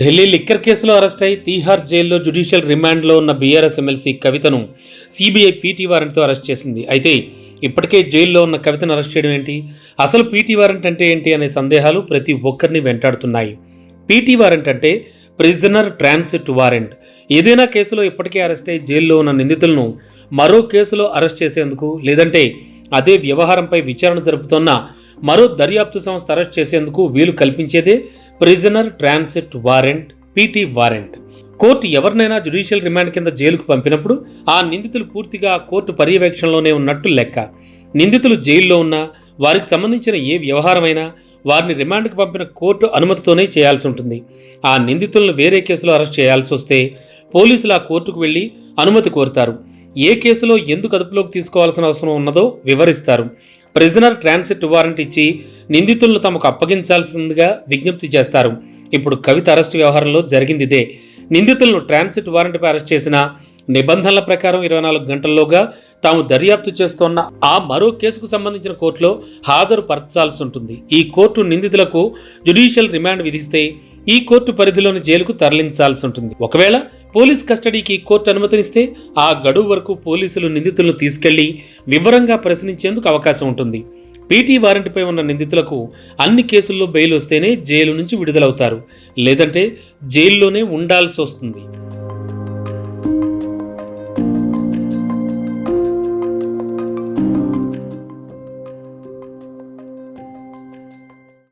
Delhi liquor కేసులో arrest అయి తీహార్ జైల్లో జుడిషియల్ రిమాండ్లో ఉన్న బీఆర్ఎస్ ఎమ్మెల్సీ కవితను సిబిఐ పీటీ వారెంట్తో అరెస్ట్ చేసింది. అయితే ఇప్పటికే జైల్లో ఉన్న కవితను అరెస్ట్ చేయడం ఏంటి? అసలు పీటీ వారెంట్ అంటే ఏంటి అనే సందేహాలు ప్రతి ఒక్కరిని వెంటాడుతున్నాయి. పీటీ వారెంట్ అంటే ప్రిజనర్ ట్రాన్సిట్ వారెంట్. ఏదైనా కేసులో ఇప్పటికే అరెస్ట్ అయి జైల్లో ఉన్న నిందితులను మరో కేసులో అరెస్ట్ చేసేందుకు లేదంటే అదే వ్యవహారంపై విచారణ జరుపుతున్న మరో దర్యాప్తు సంస్థ అరెస్ట్ చేసేందుకు వీలు కల్పించేదే prisoner transit warrant PT warrant court ఎవరినైనా జ్యుడిషియల్ రిమాండ్ కింద జైలుకు పంపినప్పుడు ఆ నిందితులు పూర్తిగా కోర్టు పర్యవేక్షణలోనే ఉన్నట్టు లెక్క. నిందితులు జైల్లో ఉన్నా వారికి సంబంధించిన ఏ వ్యవహారమైనా వారిని రిమాండ్కు పంపిన కోర్టు అనుమతితోనే చేయాల్సి ఉంటుంది. ఆ నిందితులను వేరే కేసులో అరెస్ట్ చేయాల్సి వస్తే పోలీసులు ఆ కోర్టుకు వెళ్ళి అనుమతి కోరుతారు. ఏ కేసులో ఎందుకు అదుపులోకి తీసుకోవాల్సిన అవసరం ఉన్నదో వివరిస్తారు. ప్రిజనర్ ట్రాన్సిట్ వారెంట్ ఇచ్చి నిందితులను తమకు అప్పగించాల్సిందిగా విజ్ఞప్తి చేస్తారు. ఇప్పుడు కవిత అరెస్టు వ్యవహారంలో జరిగింది ఇదే. నిందితులను ట్రాన్సిట్ వారెంట్పై అరెస్ట్ చేసిన నిబంధనల ప్రకారం ఇరవై నాలుగు గంటల్లోగా తాము దర్యాప్తు చేస్తోన్న ఆ మరో కేసుకు సంబంధించిన కోర్టులో హాజరుపరచాల్సి ఉంటుంది. ఈ కోర్టు నిందితులకు జ్యుడిషియల్ రిమాండ్ విధిస్తే ఈ కోర్టు పరిధిలోని జైలుకు తరలించాల్సి ఉంటుంది. ఒకవేళ పోలీస్ కస్టడీకి కోర్టు అనుమతినిస్తే ఆ గడువు వరకు పోలీసులు నిందితులను తీసుకెళ్ళి వివరంగా ప్రశ్నించేందుకు అవకాశం ఉంటుంది. పీటీ వారెంట్పై ఉన్న నిందితులకు అన్ని కేసుల్లో బెయిల్ వస్తేనే జైలు నుంచి విడుదలవుతారు. లేదంటే జైల్లోనే ఉండాల్సి వస్తుంది.